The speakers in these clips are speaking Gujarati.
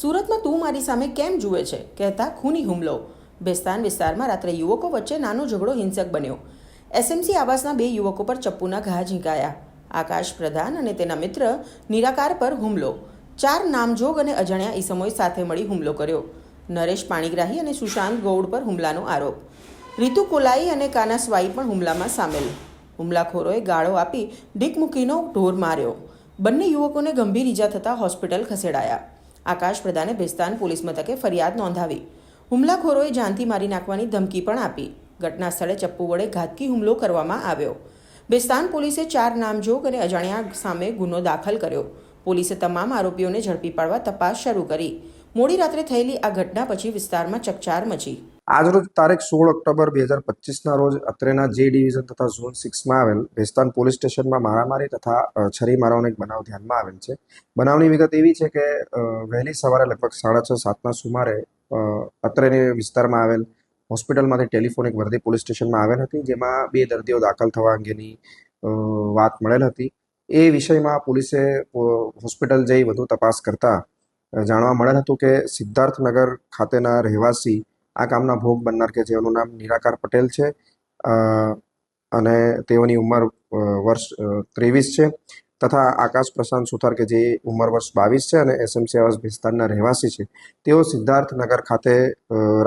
સુરતમાં તું મારી સામે કેમ જુએ છે? કહેતા ખૂની હુમલો. બેસ્તાન વિસ્તારમાં રાત્રે યુવકો વચ્ચે નાનો ઝઘડો હિંસક બન્યો. એસએમસી આવાસના બે યુવકો પર ચપ્પુના ઘા ઝીંકાયા. આકાશ પ્રધાન અને તેના મિત્ર નિરાકાર પર હુમલો. ચાર નામજોગ અને અજાણ્યા ઈસમોએ સાથે મળી હુમલો કર્યો. નરેશ પાણીગ્રાહી અને સુશાંત ગૌડ પર હુમલાનો આરોપ. રીતુ કોલાઈ અને કાના સ્વાઈ પણ હુમલામાં સામેલ. હુમલાખોરોએ ગાળો આપી ઢીકમુકીનો ઢોર માર્યો. બંને યુવકોને ગંભીર ઈજા થતાં હોસ્પિટલ ખસેડાયા. આકાશ પ્રધાને ભેસ્તાન પોલીસ મથકે ફરિયાદ નોંધાવી. હુમલાખોરોએ જાનથી મારી નાખવાની ધમકી પણ આપી. ઘટના સ્થળે ચપ્પુ વડે ઘાતકી હુમલો કરવામાં આવ્યો. બેસ્તાન પોલીસે ચાર નામજોગ અને અજાણ્યા સામે ગુનો દાખલ કર્યો. પોલીસે તમામ આરોપીઓને ઝડપી પાડવા તપાસ શરૂ કરી. મોડી રાત્રે થયેલી આ ઘટના પછી વિસ્તારમાં ચકચાર મચી. આજરોજ તારીખ સોળ ઓક્ટોબર બે હજાર પચીસના રોજ અત્રેના જે ડિવિઝન તથા ઝોન સિક્સમાં આવેલ ભેસ્તાન પોલીસ સ્ટેશનમાં મારામારી તથા છરી મારવાનો એક બનાવ ધ્યાનમાં આવેલ છે. બનાવની વિગત એવી છે કે વહેલી સવારે લગભગ સાડા છ, સાતના સુમારે અત્રેની વિસ્તારમાં આવેલ હોસ્પિટલમાંથી ટેલિફોનિક વર્ધી પોલીસ સ્ટેશનમાં આવેલ હતી, જેમાં બે દર્દીઓ દાખલ થવા અંગેની વાત મળેલ હતી. એ વિષયમાં પોલીસે હોસ્પિટલ જઈ વધુ તપાસ કરતા જાણવા મળેલ હતું કે સિદ્ધાર્થનગર ખાતેના રહેવાસી આ કામના ભોગ બનનાર કે જેઓનું નામ નિરાકાર પટેલ છે અને તેઓની ઉંમર વર્ષ ત્રેવીસ છે, તથા આકાશ પ્રશાંત સુથાર કે જે ઉંમર વર્ષ બાવીસ છે અને એસએમસી આવાસ વિસ્તારના રહેવાસી છે, તેઓ સિદ્ધાર્થનગર ખાતે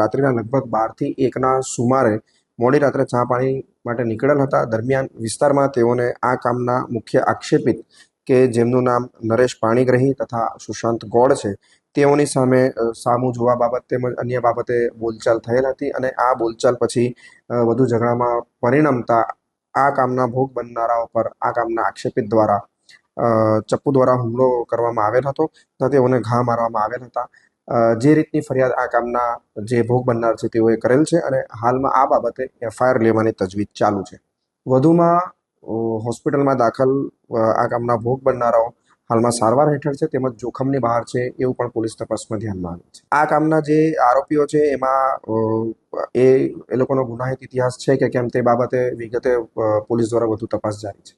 રાત્રિના લગભગ બારથી એકના સુમારે મોડી રાત્રે ચા પાણી માટે નીકળેલ હતા. દરમિયાન વિસ્તારમાં તેઓને આ કામના મુખ્ય આક્ષેપિત કે જેમનું નામ નરેશ પાણીગ્રહી તથા સુશાંત ગોળ છે તેઓની સામે સામું જોવા બાબત તેમજ અન્ય બાબતે બોલચાલ થયેલ હતી અને આ બોલચાલ પછી વધુ ઝઘડામાં પરિણમતા આ કામના ભોગ બનનારાઓ પર, આ કામના આક્ષેપિત દ્વારા ચપ્પુ દ્વારા હુમલો કરવામાં આવેલ હતો તથા તેઓને ઘા મારવામાં આવેલ હતા. જે રીતની ફરિયાદ આ કામના જે ભોગ બનનાર છે તેઓએ કરેલ છે અને હાલમાં આ બાબતે એફઆઈઆર લેવાની તજવીજ ચાલુ છે. વધુમાં હોસ્પિટલમાં દાખલ આ કામના ભોગ બનનારાઓ હાલમાં સારવાર હેઠળ છે તેમજ જોખમની બહાર છે એવું પણ પોલીસ તપાસમાં ધ્યાનમાં આવ્યું છે. આ કામના જે આરોપીઓ છે એમાં એ એ લોકોનો ગુનાહિત ઇતિહાસ છે કે કેમ તે બાબતે વિગતે પોલીસ દ્વારા વધુ તપાસ જારી છે.